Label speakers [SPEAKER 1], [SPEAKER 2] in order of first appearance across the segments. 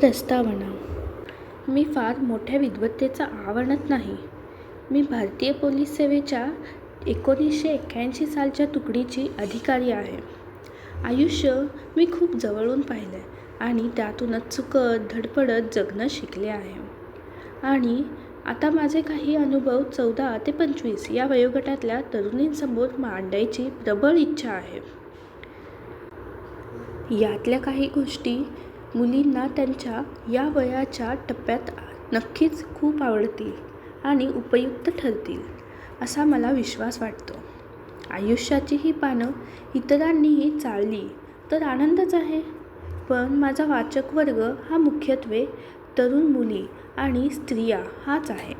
[SPEAKER 1] प्रस्तावना. मी फार मोठ्या विद्वत्तेचा आवडत नाही. मी भारतीय पोलीस सेवेच्या एकोणीसशे एक्क्याऐंशी सालच्या तुकडीची अधिकारी आहे. आयुष्य मी खूप जवळून पाहिलं आहे आणि त्यातूनच चुकत धडपडत जगणं शिकले आहे. आणि आता माझे काही अनुभव चौदा ते पंचवीस या वयोगटातल्या तरुणींसमोर मांडायची प्रबळ इच्छा आहे. यातल्या काही गोष्टी मुलींना त्यांच्या या वयाच्या टप्प्यात नक्कीच खूप आवडतील आणि उपयुक्त ठरतील असा मला विश्वास वाटतो. आयुष्याची ही पानं इतरांनीही चाळली तर आनंदच आहे. पण माझा वाचक वर्ग हा मुख्यत्वे तरुण मुली आणि स्त्रिया हाच आहे.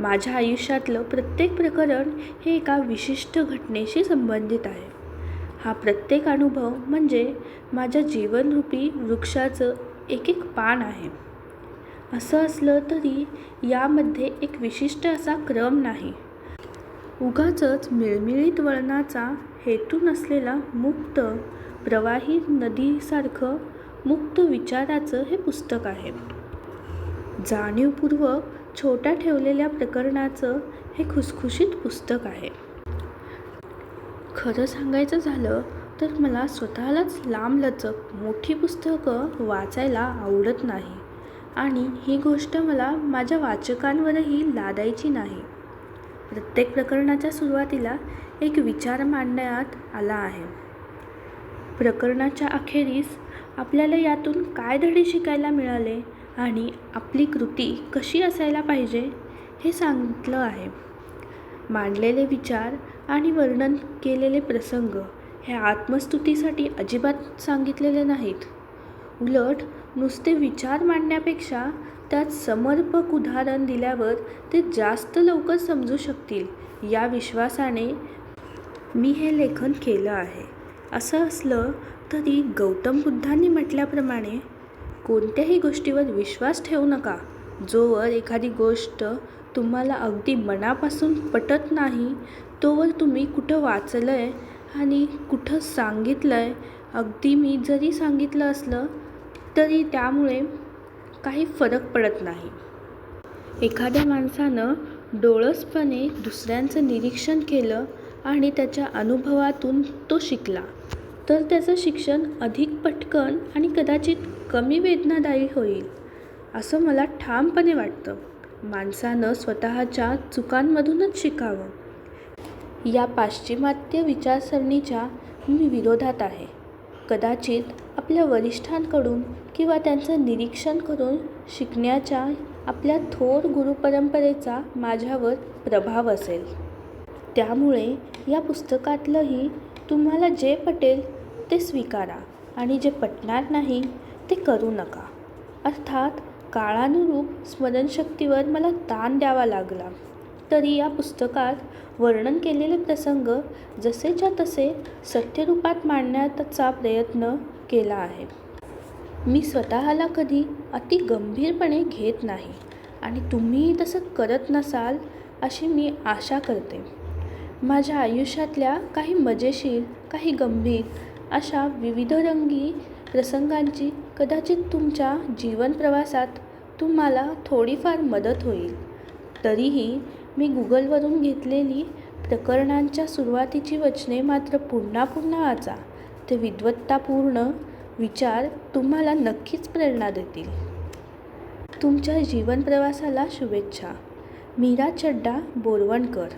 [SPEAKER 1] माझ्या आयुष्यातलं प्रत्येक प्रकरण हे एका विशिष्ट घटनेशी संबंधित आहे. हा प्रत्येक अनुभव म्हणजे माझ्या जीवनरूपी वृक्षाचं एक एक पान आहे. असं असलं तरी यामध्ये एक विशिष्ट असा क्रम नाही. उगाचच मिळमिळीत वळणाचा हेतू नसलेला मुक्त प्रवाही नदीसारखं मुक्त विचाराचं हे पुस्तक आहे. जाणीवपूर्वक छोट्या ठेवलेल्या प्रकरणाचं हे खुसखुशीत पुस्तक आहे. खरं सांगायचं झालं तर मला स्वतःलाच लांबलचक मोठी पुस्तकं वाचायला आवडत नाही. आणि ही गोष्ट मला माझ्या वाचकांवरही लादायची नाही. प्रत्येक प्रकरणाच्या सुरुवातीला एक विचार मांडण्यात आला आहे. प्रकरणाच्या अखेरीस आपल्याला यातून काय धडे शिकायला मिळाले आणि आपली कृती कशी असायला पाहिजे हे सांगितलं आहे. मांडलेले विचार आणि वर्णन केलेले प्रसंग हे आत्मस्तुतीसाठी अजिबात सांगितलेले नाहीत. उलट नुसते विचार मांडण्यापेक्षा त्यात समर्पक उदाहरण दिल्यावर ते जास्त लवकर समजू शकतील या विश्वासाने मी हे लेखन केलं आहे. असं असलं तरी गौतम बुद्धांनी म्हटल्याप्रमाणे कोणत्याही गोष्टीवर विश्वास ठेवू नका. जोवर एखादी गोष्ट तुम्हाला अगदी मनापासून पटत नाही तोवर तुम्ही कुठं वाचलं आहे आणि कुठं सांगितलं आहे अगदी मी जरी सांगितलं असलं तरी त्यामुळे काही फरक पडत नाही. एखाद्या माणसानं डोळसपणे दुसऱ्यांचं निरीक्षण केलं आणि त्याच्या अनुभवातून तो शिकला तर त्याचं शिक्षण अधिक पटकन आणि कदाचित कमी वेदनादायी होईल. असं मला ठामपणे वाटतं. माणसानं स्वतःच्या चुकांमधूनच शिकावं. या पाश्चिमात्य विचारसरणीच्या मी विरोधात आहे. कदाचित आपल्या वरिष्ठांकडून किंवा त्यांचं निरीक्षण करून शिकण्याच्या आपल्या थोर गुरुपरंपरेचा माझ्यावर प्रभाव असेल. त्यामुळे या पुस्तकातलंही तुम्हाला जे पटेल ते स्वीकारा आणि जे पटणार नाही ते करू नका. अर्थात काळानुरूप स्मरणशक्तीवर मला ताण द्यावा लागला. तरी या पुस्तकात वर्णन केलेले प्रसंग जसेच्या तसे सत्यरूपात मांडण्याचा प्रयत्न केला आहे. मी स्वतःला कधी अति गंभीरपणे घेत नाही आणि तुम्हीही तसं करत नसाल अशी मी आशा करते. माझ्या आयुष्यातल्या काही मजेशीर काही गंभीर अशा विविधरंगी प्रसंगांची कदाचित तुमच्या जीवनप्रवासात तुम्हाला थोडीफार मदत होईल. तरीही मी गुगलवरून घेतलेली प्रकरणांच्या सुरुवातीची वचने मात्र पुन्हा पुन्हा वाचा. ते विद्वत्तापूर्ण विचार तुम्हाला नक्कीच प्रेरणा देतील. तुमच्या जीवनप्रवासाला शुभेच्छा. मीरा चड्डा बोरवणकर.